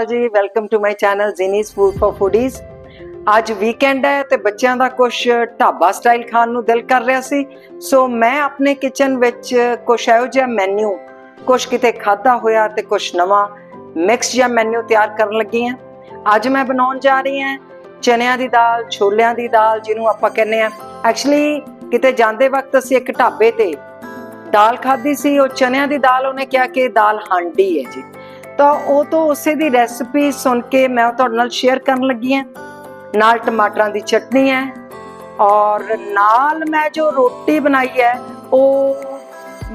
ਅਕਾਲ ਜੀ welcome to my channel Zeenie's food for foodies ਅੱਜ weekend ਹੈ ਤੇ ਬੱਚਿਆਂ ਦਾ ਕੁਝ ਢਾਬਾ ਸਟਾਈਲ ਖਾਣ ਨੂੰ ਦਿਲ ਕਰ ਰਿਹਾ ਸੀ। ਸੋ ਮੈਂ ਆਪਣੇ ਕਿਚਨ ਵਿੱਚ ਕੁਝ ਇਹੋ ਜਿਹਾ ਮੈਨੂ ਕੁਝ ਕਿਤੇ ਖਾਦਾ ਹੋਇਆ ਤੇ ਕੁਝ ਨਵਾਂ ਮਿਕਸ ਜਿਹਾ ਮੈਨੂ ਤਿਆਰ ਕਰਨ ਲੱਗੀ ਹਾਂ। ਅੱਜ ਮੈਂ ਬਣਾਉਣ ਜਾ ਰਹੀ ਹਾਂ ਚਨਿਆਂ ਦੀ ਦਾਲ, ਛੋਲਿਆਂ ਦੀ ਦਾਲ, ਜਿਹਨੂੰ ਆਪਾਂ ਕਹਿੰਦੇ ਆ ਐਕਚੁਅਲੀ ਕਿਤੇ ਜਾਂਦੇ ਵਕਤ ਅਸੀਂ ਇੱਕ ਢਾਬੇ ਤੇ ਦਾਲ ਖਾਧੀ ਸੀ, ਉਹ ਚਨਿਆਂ ਦੀ ਦਾਲ, ਉਹਨੇ ਕਿਹਾ ਕਿ ਦਾਲ ਹਾਂਡੀ ਹੈ ਜੀ। ਤਾਂ ਉਹ ਤੋਂ ਉਸੇ ਦੀ ਰੈਸਪੀ ਸੁਣ ਕੇ ਮੈਂ ਤੁਹਾਡੇ ਨਾਲ ਸ਼ੇਅਰ ਕਰਨ ਲੱਗੀ ਹਾਂ। ਨਾਲ ਟਮਾਟਰਾਂ ਦੀ ਚਟਨੀ ਹੈ ਔਰ ਨਾਲ ਮੈਂ ਜੋ ਰੋਟੀ ਬਣਾਈ ਹੈ, ਉਹ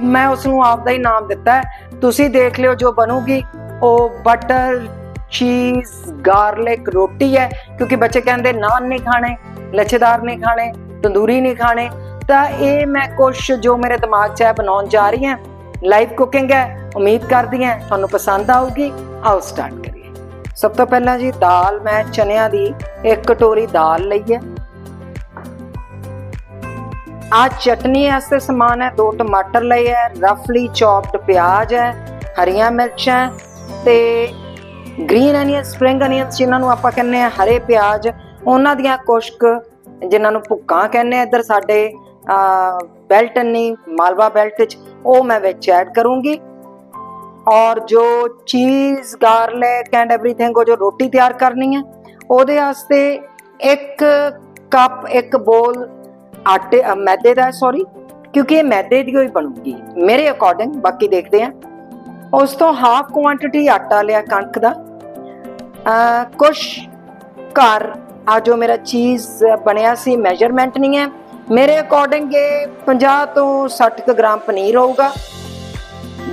ਮੈਂ ਉਸ ਨੂੰ ਆਪ ਦਾ ਹੀ ਨਾਮ ਦਿੱਤਾ ਤੁਸੀਂ ਦੇਖ ਲਿਓ ਜੋ ਬਣੂਗੀ। ਉਹ ਬਟਰ ਚੀਜ਼ ਗਾਰਲਿਕ ਰੋਟੀ ਹੈ, ਕਿਉਂਕਿ ਬੱਚੇ ਕਹਿੰਦੇ ਨਾਨ ਨਹੀਂ ਖਾਣੇ ਲੱਛੇਦਾਰ ਨਹੀਂ ਖਾਣੇ, ਤੰਦੂਰੀ ਨਹੀਂ ਖਾਣੇ। ਤਾਂ ਇਹ ਮੈਂ ਕੁਝ ਜੋ ਮੇਰੇ ਦਿਮਾਗ 'ਚ ਹੈ ਬਣਾਉਣ ਜਾ ਰਹੀ ਹਾਂ। ਲਾਈਵ ਕੁਕਿੰਗ ਹੈ। ਉਮੀਦ ਕਰਦੀ ਹਾਂ ਤੁਹਾਨੂੰ ਪਸੰਦ ਆਊਗੀ। ਆਓ ਸਟਾਰਟ ਕਰੀਏ। ਸਭ ਤੋਂ ਪਹਿਲਾਂ ਜੀ ਦਾਲ ਮੈਂ ਚਨਿਆਂ ਦੀ ਇੱਕ ਕਟੋਰੀ ਦਾਲ ਲਈ ਹੈ। ਆ ਚਟਨੀ ਵਾਸਤੇ ਸਮਾਨ ਹੈ। ਦੋ ਟਮਾਟਰ ਲਏ ਹੈ। ਰਫਲੀ ਚੌਪਡ ਪਿਆਜ਼ ਹੈ। ਹਰੀਆਂ ਮਿਰਚਾਂ ਤੇ ਗ੍ਰੀਨ ਅਨੀਅਨ ਸਪ੍ਰਿੰਗ ਅਨੀਅਨਸ ਜਿਨ੍ਹਾਂ ਨੂੰ ਆਪਾਂ ਕਹਿੰਦੇ ਆ ਹਰੇ ਪਿਆਜ਼। ਉਹਨਾਂ ਦੀਆਂ ਕੁਸ਼ਕ ਜਿਨ੍ਹਾਂ ਨੂੰ ਭੁੱਕਾਂ ਕਹਿੰਦੇ ਆ ਇੱਧਰ ਸਾਡੇ ਬੈਲਟ ਨਹੀਂ ਮਾਲਵਾ ਬੈਲਟ ਵਿੱਚ ਉਹ ਮੈਂ ਵਿੱਚ ਐਡ ਕਰੂੰਗੀ ਔਰ ਜੋ ਚੀਜ਼ ਗਾਰਲਿਕ ਐਂਡ एवरीथिंग ਉਹ ਜੋ ਰੋਟੀ ਤਿਆਰ ਕਰਨੀ ਹੈ ਉਹਦੇ ਵਾਸਤੇ ਇੱਕ ਕੱਪ ਇੱਕ ਬੋਲ ਆਟੇ ਅ, ਮੈਦੇ ਦਾ ਸੌਰੀ ਕਿਉਂਕਿ ਇਹ ਮੈਦੇ ਦੀ ਹੋਈ ਬਣੂਗੀ ਮੇਰੇ ਅਕੋਰਡਿੰਗ ਬਾਕੀ ਦੇਖਦੇ ਹਾਂ ਉਸ ਤੋਂ ਹਾਫ ਕੁਆਂਟੀਟੀ ਆਟਾ ਲਿਆ ਕਣਕ ਦਾ ਅ, ਕੁਛ ਘਰ ਆ ਜੋ ਮੇਰਾ ਚੀਜ਼ ਬਣਿਆ ਸੀ ਮੈਜ਼ਰਮੈਂਟ ਨਹੀਂ ਹੈ ਮੇਰੇ ਅਕੋਰਡਿੰਗ ਇਹ 50 ਤੋਂ 60 ਕੁ ਗ੍ਰਾਮ ਪਨੀਰ ਹੋਊਗਾ।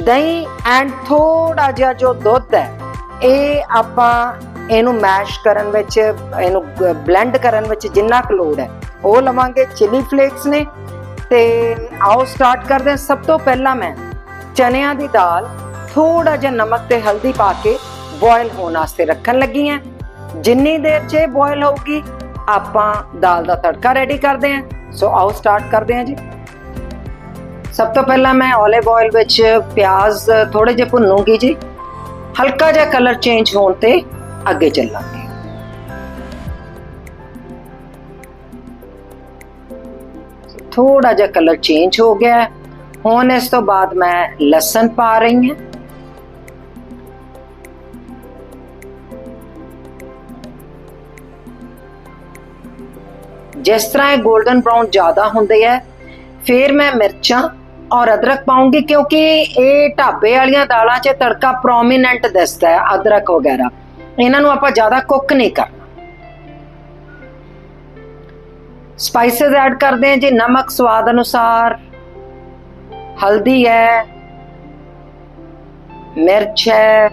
ਦਹੀਂ ਐਂਡ ਥੋੜਾ ਜਿਹਾ ਜੋ ਦੁੱਧ ਹੈ, ਇਹ ਆਪਾਂ ਇਹਨੂੰ ਮੈਸ਼ ਕਰਨ ਵਿੱਚ, ਇਹਨੂੰ ਬਲੈਂਡ ਕਰਨ ਵਿੱਚ ਜਿੰਨਾ ਕੁ ਲੋੜ ਹੈ, ਉਹ ਲਵਾਂਗੇ ਚਿਲੀ ਫਲੇਕਸ ਨੇ। ਤੇ ਆਓ ਸਟਾਰਟ ਕਰਦੇ ਹਾਂ। ਸਭ ਤੋਂ ਪਹਿਲਾਂ ਮੈਂ ਚਨਿਆਂ ਦੀ ਦਾਲ ਥੋੜਾ ਜਿਹਾ ਨਮਕ ਤੇ ਹਲਦੀ ਪਾ ਕੇ ਬੋਇਲ ਹੋਣ ਵਾਸਤੇ ਰੱਖਣ ਲੱਗੀ ਹਾਂ। ਜਿੰਨੀ ਦੇਰ 'ਚ ਇਹ ਬੋਇਲ ਹੋਊਗੀ, ਆਪਾਂ ਦਾਲ ਦਾ ਤੜਕਾ ਰੈਡੀ ਕਰਦੇ ਹਾਂ। ਸੋ ਆਓ ਸਟਾਰਟ ਕਰਦੇ ਹਾਂ ਜੀ। ਸਭ ਤੋਂ ਪਹਿਲਾਂ ਮੈਂ ਓਲਿਵ ਆਇਲ ਵਿੱਚ ਪਿਆਜ਼ ਥੋੜੇ ਜਿਹਾ ਭੁੰਨੂਗੀ ਜੀ। ਹਲਕਾ ਜਿਹਾ ਕਲਰ ਚੇਂਜ ਹੋਣ ਤੇ ਅੱਗੇ ਚੱਲਾਂਗੇ। ਥੋੜਾ ਜਿਹਾ ਕਲਰ ਚੇਂਜ ਹੋ ਗਿਆ। ਹੁਣ ਇਸ ਤੋਂ ਬਾਅਦ ਮੈਂ ਲਸਣ ਪਾ ਰਹੀ ਹਾਂ। ਜਿਸ ਤਰ੍ਹਾਂ ਇਹ 골ਡਨ ਬ੍ਰਾਊਨ ਜ਼ਿਆਦਾ ਹੁੰਦੇ ਹੈ ਫਿਰ ਮੈਂ ਮਿਰਚਾਂ ਔਰ ਅਦਰਕ ਪਾਉਂਗੀ ਕਿਉਂਕਿ ਇਹ ਢਾਬੇ ਵਾਲੀਆਂ ਦਾਲਾਂ 'ਚ ਤੜਕਾ ਪ੍ਰੋਮੀਨੈਂਟ ਦਿਸਦਾ ਹੈ, ਅਦਰਕ ਵਗੈਰਾ। ਇਹਨਾਂ ਨੂੰ ਆਪਾਂ ਜ਼ਿਆਦਾ ਕੁੱਕ ਨਹੀਂ ਕਰਨਾ। ਸਪਾਈਸਸ ਐਡ ਕਰਦੇ ਹਾਂ ਜੀ, ਨਮਕ ਸਵਾਦ ਅਨੁਸਾਰ। ਹਲਦੀ ਹੈ, ਮਿਰਚ ਹੈ,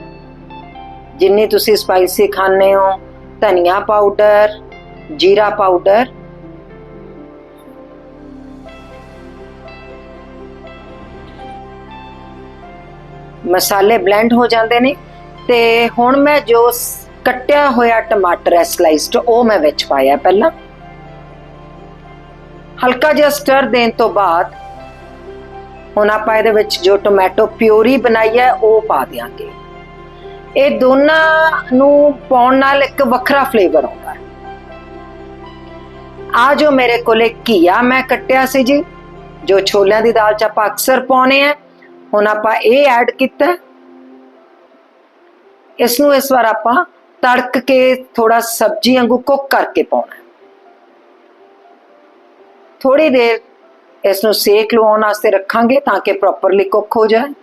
ਜਿੰਨੀ ਤੁਸੀਂ ਸਪਾਈਸੀ ਖਾਣੇ ਹੋ, ਧਨੀਆ ਪਾਊਡਰ ਜੀਰਾ ਪਾਊਡਰ ਮਸਾਲੇ ਬਲੈਂਡ ਹੋ ਜਾਂਦੇ ਨੇ ਤੇ ਹੁਣ ਮੈਂ ਜੋ ਕੱਟਿਆ ਹੋਇਆ ਟਮਾਟਰ ਹੈ ਸਲਾਈਸਡ ਉਹ ਮੈਂ ਵਿੱਚ ਪਾਇਆ ਪਹਿਲਾਂ। ਹਲਕਾ ਜਿਹਾ ਸਟਰ ਦੇਣ ਤੋਂ ਬਾਅਦ ਹੁਣ ਆਪਾਂ ਇਹਦੇ ਵਿੱਚ ਜੋ ਟੋਮੈਟੋ ਪਿਊਰੀ ਬਣਾਈ ਹੈ, ਉਹ ਪਾ ਦਿਆਂਗੇ। ਇਹ ਦੋਨਾਂ ਨੂੰ ਪਾਉਣ ਨਾਲ ਇੱਕ ਵੱਖਰਾ ਫਲੇਵਰ ਆਉਂਦਾ ਹੈ। ਆ ਜੋ ਮੇਰੇ ਕੋਲੇ ਘੀਆ ਮੈਂ ਕੱਟਿਆ ਸੀ ਜੀ, ਜੋ ਛੋਲਿਆਂ ਦੀ ਦਾਲ ਚ ਆਪਾਂ ਅਕਸਰ ਪਾਉਨੇ ਆ ਹੁਣ ਆਪਾਂ ਇਹ ਐਡ ਕੀਤਾ। ਇਸ ਨੂੰ ਇਸ ਵਾਰ ਆਪਾਂ ਤੜਕ ਕੇ ਥੋੜਾ ਸਬਜ਼ੀ ਵਾਂਗੂ ਕੁੱਕ ਕਰਕੇ ਪਾਉਣਾ। ਹੈ। ਥੋੜੀ ਦੇਰ ਇਸ ਨੂੰ ਸੇਕ ਲਵਾਉਣ ਵਾਸਤੇ ਰੱਖਾਂਗੇ ਤਾਂ ਕਿ ਪ੍ਰੋਪਰਲੀ ਕੁੱਕ ਹੋ ਜਾਏ।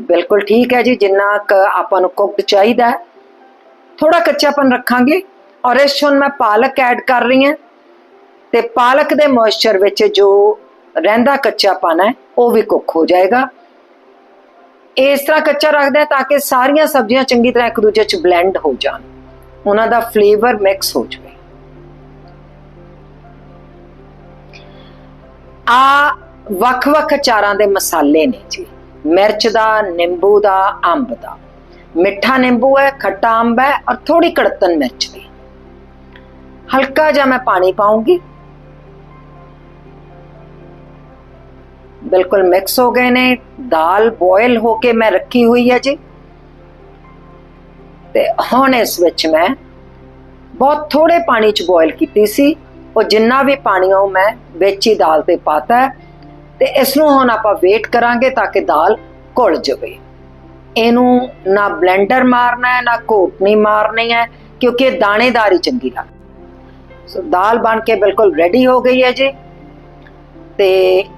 ਬਿਲਕੁਲ ਠੀਕ ਹੈ ਜੀ, ਜਿੰਨਾ ਕ ਆਪਾਂ ਨੂੰ ਕੁੱਕਡ ਚਾਹੀਦਾ ਹੈ। ਥੋੜਾ ਕੱਚਾਪਨ ਰੱਖਾਂਗੇ ਔਰ ਇਸ 'ਚ ਹੁਣ ਮੈਂ ਪਾਲਕ ਐਡ ਕਰ ਰਹੀ ਹਾਂ। ਤੇ ਪਾਲਕ ਦੇ ਮੋਇਸਚਰ ਵਿੱਚ ਜੋ ਰਹਿੰਦਾ ਕੱਚਾਪਨ ਹੈ, ਉਹ ਵੀ ਕੁੱਕ ਹੋ ਜਾਏਗਾ। ਇਸ ਤਰ੍ਹਾਂ ਕੱਚਾ ਰੱਖਦੇ ਤਾਂ ਕਿ ਸਾਰੀਆਂ ਸਬਜ਼ੀਆਂ ਚੰਗੀ ਤਰ੍ਹਾਂ ਇੱਕ ਦੂਜੇ 'ਚ ਬਲੈਂਡ ਹੋ ਜਾਣ। ਉਹਨਾਂ ਦਾ ਫਲੇਵਰ ਮਿਕਸ ਹੋ ਜਾਵੇ। ਆ ਵੱਖ-ਵੱਖ ਚਾਰਾਂ ਦੇ ਮਸਾਲੇ ਨੇ ਜੀ। ਮਿਰਚ ਦਾ, ਨਿੰਬੂ ਦਾ, ਅੰਬ ਦਾ। ਮਿੱਠਾ ਨਿੰਬੂ ਹੈ, ਖੱਟਾ ਅੰਬ ਹੈ ਔਰ ਥੋੜੀ ਕੜਤਨ ਮਿਰਚ ਦੀ। ਹਲਕਾ ਜਿਹਾ ਮੈਂ ਪਾਣੀ ਪਾਉਂਗੀ। ਬਿਲਕੁਲ ਮਿਕਸ ਹੋ ਗਏ ਨੇ। ਦਾਲ ਬੋਇਲ ਹੋ ਕੇ ਮੈਂ ਰੱਖੀ ਹੋਈ ਹੈ ਜੀ। ਤੇ ਹੁਣ ਇਸ ਵਿੱਚ ਮੈਂ ਬਹੁਤ ਥੋੜੇ ਪਾਣੀ ਚ ਬੋਇਲ ਕੀਤੀ ਸੀ। ਉਹ ਜਿੰਨਾ ਵੀ ਪਾਣੀ ਉਹ ਮੈਂ ਵਿੱਚ ਹੀ ਦਾਲ ਤੇ ਪਾਤਾ ਹੈ। ਤੇ ਇਸ ਨੂੰ ਹੁਣ ਆਪਾਂ ਵੇਟ ਕਰਾਂਗੇ ਤਾਂ ਕਿ ਦਾਲ ਘੁਲ ਜਾਵੇ। ਇਹਨੂੰ ਨਾ ਬਲੈਂਡਰ ਮਾਰਨਾ ਹੈ, ਨਾ ਘੋਟਣੀ ਮਾਰਨੀ ਹੈ, ਕਿਉਂਕਿ ਇਹ ਦਾਣੇਦਾਰ ਹੀ ਚੰਗੀ ਲੱਗਦੀ ਸੋ ਦਾਲ ਬਣ ਕੇ ਬਿਲਕੁਲ ਰੈਡੀ ਹੋ ਗਈ ਹੈ ਜੀ। ਤੇ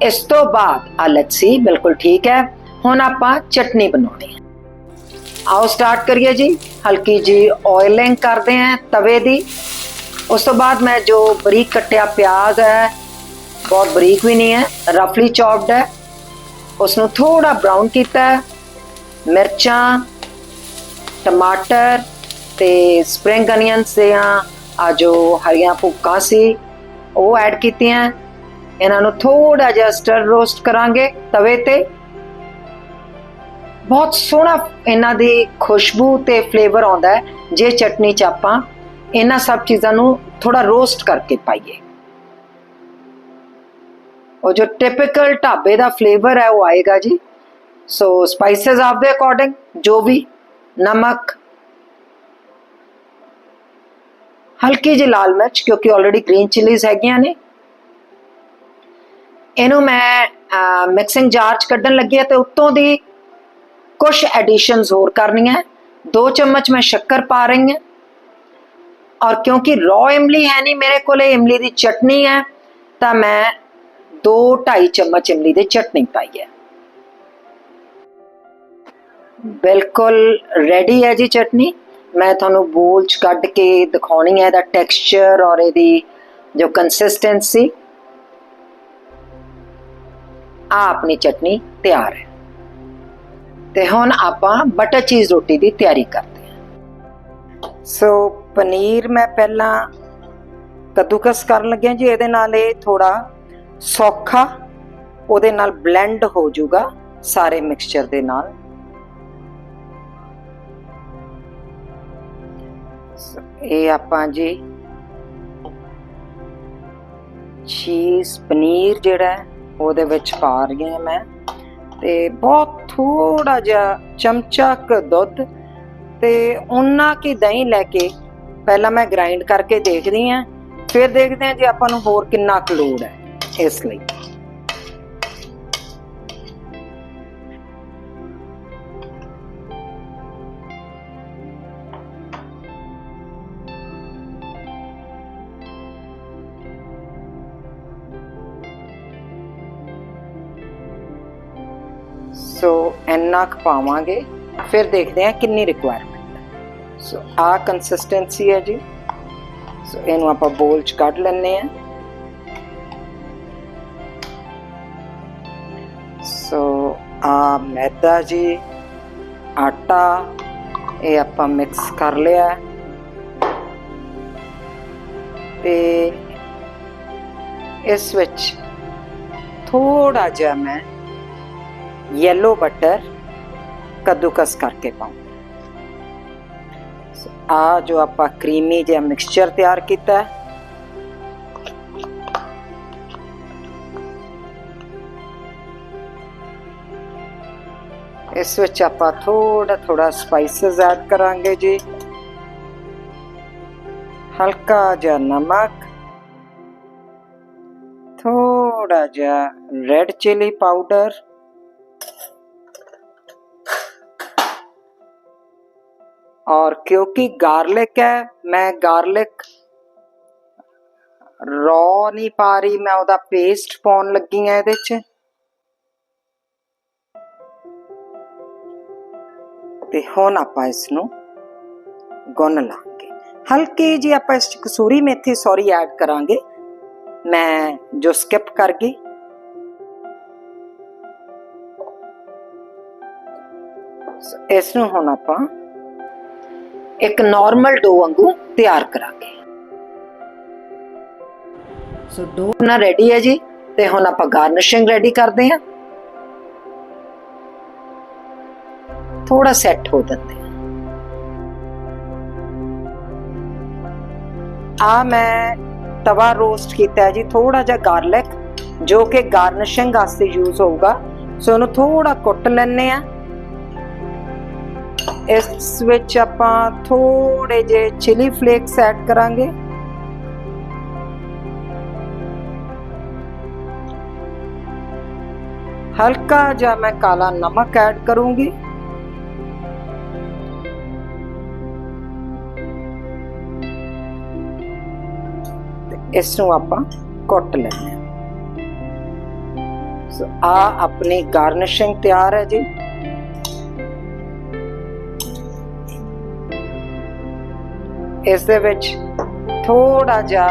ਇਸ ਤੋਂ ਬਾਅਦ ਆ ਲੱਸੀ ਬਿਲਕੁਲ ਠੀਕ ਹੈ। ਹੁਣ ਆਪਾਂ ਚਟਨੀ ਬਣਾਉਣੀ ਹੈ। ਆਓ ਸਟਾਰਟ ਕਰੀਏ ਜੀ। ਹਲਕੀ ਜੀ ਆਇਲਿੰਗ ਕਰਦੇ ਹਾਂ ਤਵੇ ਦੀ। ਉਸ ਤੋਂ ਬਾਅਦ ਮੈਂ ਜੋ ਬਰੀਕ ਕੱਟਿਆ ਪਿਆਜ਼ ਹੈ, ਬਹੁਤ ਬਰੀਕ ਵੀ ਨਹੀਂ ਹੈ ਰਫਲੀ ਚੌਪਡ ਹੈ। ਉਸ ਨੂੰ ਥੋੜਾ ਬ੍ਰਾਊਨ ਕੀਤਾ ਹੈ। ਮਿਰਚਾਂ, ਟਮਾਟਰ ਤੇ ਸਪ੍ਰਿੰਗ ਅਨੀਅਨਸ ਦੇ ਆ ਜੋ ਹਰੀਆਂ ਭੁੱਕਾਂ ਸੀ, ਉਹ ਐਡ ਕੀਤੀਆਂ। ਇਹਨਾਂ ਨੂੰ ਥੋੜਾ ਜਿਹਾ ਸਟਰ ਰੋਸਟ ਕਰਾਂਗੇ ਤਵੇ ਤੇ। ਬਹੁਤ ਸੋਹਣਾ ਇਹਨਾਂ ਦੀ ਖੁਸ਼ਬੂ ਤੇ ਫਲੇਵਰ ਆਉਂਦਾ ਹੈ। ਜੇ ਚਟਨੀ ਚ ਆਪਾਂ ਇਹਨਾਂ ਸਭ ਚੀਜ਼ਾਂ ਨੂੰ ਥੋੜਾ ਰੋਸਟ ਕਰਕੇ ਪਾਈਏ। ਉਹ ਜੋ ਟਿਪੀਕਲ ਢਾਬੇ ਦਾ ਫਲੇਵਰ ਹੈ ਉਹ ਆਏਗਾ ਜੀ। ਸੋ ਸਪਾਈਸਸ ਆਫ ਦੇ ਅਕੋਰਡਿੰਗ ਜੋ ਵੀ ਨਮਕ, ਹਲਕੀ ਜਿਹੀ ਲਾਲ ਮਿਰਚ, ਕਿਉਂਕਿ ਆਲਰੇਡੀ ਗ੍ਰੀਨ ਚਿਲੀਜ਼ ਹੈਗੀਆਂ ਨੇ। ਇਹਨੂੰ ਮੈਂ ਮਿਕਸਿੰਗ ਜਾਰ ਚ ਕੱਢਣ ਲੱਗੀ ਹਾਂ ਤੇ ਉੱਤੋਂ ਦੀ ਕੁਝ ਐਡੀਸ਼ਨਸ ਹੋਰ ਕਰਨੀਆਂ। ਦੋ ਚਮਚ ਮੈਂ ਸ਼ੱਕਰ ਪਾ ਰਹੀ ਹਾਂ। ਔਰ ਕਿਉਂਕਿ ਰॉ ਇਮਲੀ ਹੈ ਨਹੀਂ, ਮੇਰੇ ਕੋਲੇ ਇਮਲੀ ਦੀ ਚਟਨੀ ਹੈ, ਤਾਂ ਮੈਂ 2 2.5 ਚਮਚ ਇਮਲੀ ਦੀ ਚਟਨੀ ਪਾਈ ਹੈ। ਬਿਲਕੁਲ ਰੈਡੀ ਹੈ ਜੀ ਚਟਨੀ। ਮੈਂ ਤੁਹਾਨੂੰ ਬੋਲ ਚ ਕੱਢ ਕੇ ਦਿਖਾਉਣੀ ਹੈ ਇਹਦਾ ਟੈਕਸਚਰ ਔਰ ਇਹਦੀ ਜੋ ਕੰਸਿਸਟੈਂਸੀ ਆ ਆਪਣੀ ਚਟਨੀ ਤਿਆਰ ਹੈ। ਤੇ ਹੁਣ ਆਪਾਂ ਬਟਰ ਚੀਜ਼ ਰੋਟੀ ਦੀ ਤਿਆਰੀ ਕਰਦੇ ਹਾਂ। ਸੋ ਪਨੀਰ ਮੈਂ ਪਹਿਲਾਂ ਕੱਦੂਕਸ ਕਰਨ ਲੱਗਿਆ ਜੀ, ਇਹਦੇ ਨਾਲ ਇਹ ਥੋੜਾ ਸੌਖਾ, ਉਹਦੇ ਨਾਲ ਬਲੈਂਡ ਹੋ ਜਾਊਗਾ ਸਾਰੇ ਮਿਕਸਚਰ ਦੇ ਨਾਲ। ਇਹ ਆਪਾਂ ਜੀ ਚੀਜ਼ ਪਨੀਰ ਜਿਹੜਾ ਹੈ ਉਹਦੇ ਵਿੱਚ ਪਾ ਰਹੀ ਹਾਂ ਮੈਂ। ਤੇ ਬਹੁਤ ਥੋੜਾ ਜਿਹਾ ਚਮਚਾ ਕ ਦੁੱਧ ਤੇ ਉਹਨਾਂ ਕੀ ਦਹੀਂ ਲੈ ਕੇ ਪਹਿਲਾਂ ਮੈਂ ਗ੍ਰਾਈਂਡ ਕਰਕੇ ਦੇਖਦੀ ਹਾਂ। ਫਿਰ ਦੇਖਦੇ ਹਾਂ ਜੇ ਆਪਾਂ ਨੂੰ ਹੋਰ ਕਿੰਨਾ ਕੁ ਲੋੜ ਹੈ ਇਸ ਲਈ। ਸੋ ਇੰਨਾ ਕੁ ਪਾਵਾਂਗੇ। ਫਿਰ ਦੇਖਦੇ ਹਾਂ ਕਿੰਨੀ ਰਿਕੁਆਇਰਮੈਂਟ ਸੋ ਆ ਕੰਸਿਸਟੈਂਸੀ ਹੈ ਜੀ। ਸੋ ਇਹਨੂੰ ਆਪਾਂ ਬੋਲ ਚ ਕੱਢ ਲੈਣੇ ਆ ਸੋ ਆ ਮੈਦਾ ਜੀ, ਆਟਾ, ਇਹ ਆਪਾਂ ਮਿਕਸ ਕਰ ਲਿਆ। ਹੈ। ਤੇ ਇਸ ਵਿੱਚ ਥੋੜਾ ਜਿਹਾ ਮੈਂ ਯੈਲੋ ਬਟਰ ਕੱਦੂਕਸ ਕਰਕੇ ਪਾਉਂ ਆ ਜੋ ਆਪਾਂ ਕਰੀਮੀ ਜਿਹਾ ਮਿਕਸਚਰ ਤਿਆਰ ਕੀਤਾ ਹੈ ਇਸ ਵਿੱਚ ਆਪਾਂ ਥੋੜਾ ਥੋੜਾ ਸਪਾਈਸਸ ਐਡ ਕਰਾਂਗੇ ਜੀ ਹਲਕਾ ਜਿਹਾ ਨਮਕ ਥੋੜਾ ਜਿਹਾ ਰੈਡ ਚਿਲੀ ਪਾਊਡਰ और क्योंकि गार्लिक है मैं गार्लिक ਰॉ ਨਹੀਂ ਪਾ ਰਹੀ ਮੈਂ ਉਹਦਾ ਪੇਸਟ ਪਾਉਣ ਲੱਗੀ ਆ ਇਹਦੇ 'ਚ ਤੇ ਹੁਣ ਆਪਾਂ ਇਸ ਨੂੰ ਗੁੰਨ ਲਾਂਗੇ ਹਲਕੀ ਜੀ ਆਪਾਂ ਇਸ 'ਚ ਕਸੂਰੀ ਮੇਥੀ ਸੌਰੀ ਐਡ ਕਰਾਂਗੇ ਮੈਂ ਜੋ ਸਕਿਪ ਕਰ ਗਈ ਸੋ ਇਸ ਨੂੰ ਹੁਣ ਆਪਾਂ ਇੱਕ ਨਾਰਮਲ ਡੋ ਵਾਂਗੂ ਤਿਆਰ ਕਰਾਂਗੇ ਸੋ ਡੋ ਨਾ ਰੈਡੀ ਹੈ ਜੀ, ਤੇ ਹੁਣ ਆਪਾਂ ਗਾਰਨਿਸ਼ਿੰਗ ਰੈਡੀ ਕਰਦੇ ਹਾਂ। ਥੋੜਾ ਸੈੱਟ ਹੋ ਦਿੰਦੇ ਆ ਮੈਂ ਤਵਾ ਰੋਸਟ ਕੀਤਾ ਜੀ ਥੋੜਾ ਜਿਹਾ ਗਾਰਲਿਕ ਜੋ ਕਿ ਗਾਰਨਿਸ਼ਿੰਗ ਵਾਸਤੇ ਯੂਜ਼ ਹੋਊਗਾ। ਸੋ ਉਹਨੂੰ ਥੋੜਾ ਕੁੱਟ ਲੈਣੇ ਆ ਇਸ ਵਿੱਚ ਆਪਾਂ ਥੋੜੇ ਜਿਹੇ ਚਿਲੀ ਫਲੇਕਸ ਐਡ ਕਰਾਂਗੇ ਹਲਕਾ ਜਿਹਾ ਮੈਂ ਕਾਲਾ ਨਮਕ ਐਡ ਕਰੂੰਗੀ ਤੇ ਇਸ ਨੂੰ ਆਪਾਂ ਕੁੱਟ ਲੈਂਦੇ ਹਾਂ ਸੋ ਆ ਆਪਣੀ ਗਾਰਨਿਸ਼ਿੰਗ ਤਿਆਰ ਹੈ ਜੀ ਇਸ ਦੇ ਵਿੱਚ ਥੋੜਾ ਜਿਹਾ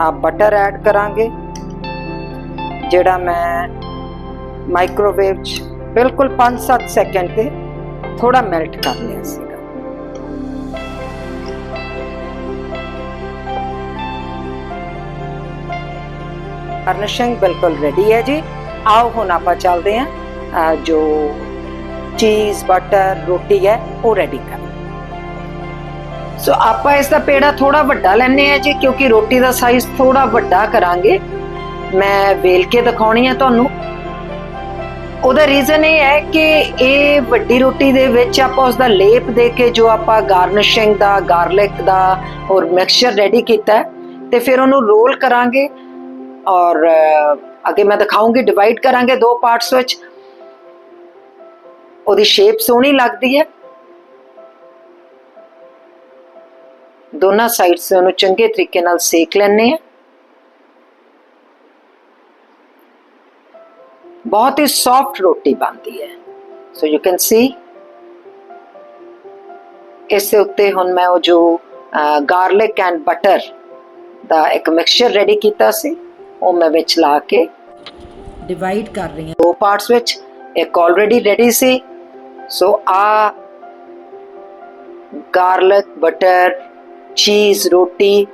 ਆ ਬਟਰ ਐਡ ਕਰਾਂਗੇ, ਜਿਹੜਾ ਮੈਂ ਮਾਈਕ੍ਰੋਵੇਵ 'ਚ ਬਿਲਕੁਲ 5-7 ਸੈਕਿੰਡ ਤੇ ਥੋੜਾ ਮੈਲਟ ਕਰ ਲਿਆ ਸੀਗਾ। ਗਾਰਨਿਸ਼ਿੰਗ ਬਿਲਕੁਲ ਰੈਡੀ ਹੈ ਜੀ। ਆਓ ਹੁਣ ਆਪਾਂ ਚੱਲਦੇ ਹਾਂ। ਜੋ ਚੀਜ਼ ਬਟਰ ਰੋਟੀ ਹੈ, ਉਹ ਰੈਡੀ ਕਰ ਸੋ ਆਪਾਂ ਇਸ ਦਾ ਪੇੜਾ ਥੋੜਾ ਵੱਡਾ ਲੈਣੇ ਆ ਜੀ, ਕਿਉਂਕਿ ਰੋਟੀ ਦਾ ਸਾਈਜ਼ ਥੋੜਾ ਵੱਡਾ ਕਰਾਂਗੇ। ਮੈਂ ਵੇਲ ਕੇ ਦਿਖਾਉਣੀ ਹੈ ਤੁਹਾਨੂੰ। ਉਹਦਾ ਰੀਜ਼ਨ ਇਹ ਹੈ ਕਿ ਇਹ ਵੱਡੀ ਰੋਟੀ ਦੇ ਵਿੱਚ ਆਪਾਂ ਉਸ ਦਾ ਲੇਪ ਦੇ ਕੇ ਜੋ ਆਪਾਂ ਗਾਰਨਿਸ਼ਿੰਗ ਦਾ ਗਾਰਲਿਕ ਦਾ ਔਰ ਮਿਕਸਚਰ ਰੈਡੀ ਕੀਤਾ ਤੇ ਫਿਰ ਉਹਨੂੰ ਰੋਲ ਕਰਾਂਗੇ। ਔਰ ਅੱਗੇ ਮੈਂ ਦਿਖਾਉਂਗੀ ਡਿਵਾਈਡ ਕਰਾਂਗੇ ਦੋ ਪਾਰਟਸ ਵਿੱਚ। ਉਹਦੀ ਸ਼ੇਪ ਸੋਹਣੀ ਲੱਗਦੀ ਹੈ। ਦੋਨਾਂ ਸਾਈਡ ਸੇ ਉਹਨੂੰ ਚੰਗੇ ਤਰੀਕੇ ਨਾਲ ਸੇਕ ਲੈਣੇ ਆ ਬਹੁਤ ਹੀ ਸੌਫਟ ਰੋਟੀ ਬਣਦੀ ਹੈ। ਸੋ ਯੂ ਕੈਨ ਸੀ ਇਸ ਦੇ ਉੱਤੇ ਹੁਣ ਮੈਂ ਉਹ ਜੋ ਗਾਰਲਿਕ ਐਂਡ ਬਟਰ ਦਾ ਇੱਕ ਮਿਕਸਚਰ ਰੈਡੀ ਕੀਤਾ ਸੀ, ਉਹ ਮੈਂ ਵਿੱਚ ਲਾ ਕੇ ਡਿਵਾਈਡ ਕਰ ਰਹੀ ਹਾਂ। ਦੋ ਪਾਰਟਸ ਵਿੱਚ, ਇੱਕ ਆਲਰੇਡੀ ਰੈਡੀ ਸੀ। ਸੋ ਆ ਗਾਰਲਿਕ ਬਟਰ ਚੀਜ਼, ਰੋਟੀ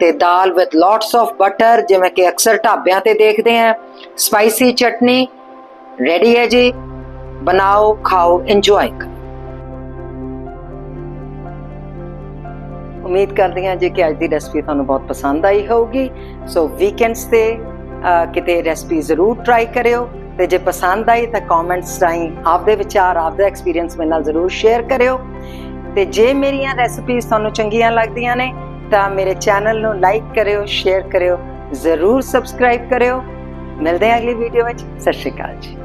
ਤੇ ਦਾਲ ਵਿਦ ਲੋਟਸ ਆਫ ਬਟਰ ਜਿਵੇਂ ਕਿ ਅਕਸਰ ਢਾਬਿਆਂ ਤੇ ਦੇਖਦੇ ਆ ਸਪਾਈਸੀ ਚਟਨੀ ਰੈਡੀ ਹੈ ਜੀ। ਬਣਾਓ, ਖਾਓ ਇੰਜੋਏ ਕਰੋ। ਉਮੀਦ ਕਰਦੇ ਹਾਂ ਜੀ ਕਿ ਅੱਜ ਦੀ ਰੈਸਪੀ ਤੁਹਾਨੂੰ ਬਹੁਤ ਪਸੰਦ ਆਈ ਹੋਊਗੀ। ਸੋ ਵੀਕਐਂਡਸ ਤੇ ਕਿਤੇ ਰੈਸਪੀ ਜ਼ਰੂਰ ਟਰਾਈ ਕਰਿਓ। ਤੇ ਜੇ ਪਸੰਦ ਆਈ ਤਾਂ ਕਮੈਂਟਸ ਰਾਹੀਂ ਆਪਦੇ ਵਿਚਾਰ, ਆਪਦਾ ਐਕਸਪੀਰੀਅੰਸ ਮੇਰੇ ਨਾਲ ਜ਼ਰੂਰ ਸ਼ੇਅਰ ਕਰਿਓ। ਤੇ ਜੇ ਮੇਰੀਆਂ ਰੈਸਪੀਜ਼ ਤੁਹਾਨੂੰ ਚੰਗੀਆਂ ਲੱਗਦੀਆਂ ਨੇ, ਤਾਂ ਮੇਰੇ ਚੈਨਲ ਨੂੰ ਲਾਈਕ ਕਰਿਓ ਸ਼ੇਅਰ ਕਰਿਓ, ਜ਼ਰੂਰ ਸਬਸਕ੍ਰਾਈਬ ਕਰਿਓ। ਮਿਲਦੇ ਹਾਂ ਅਗਲੀ ਵੀਡੀਓ ਵਿੱਚ। ਸਤਿ ਸ਼੍ਰੀ ਅਕਾਲ ਜੀ।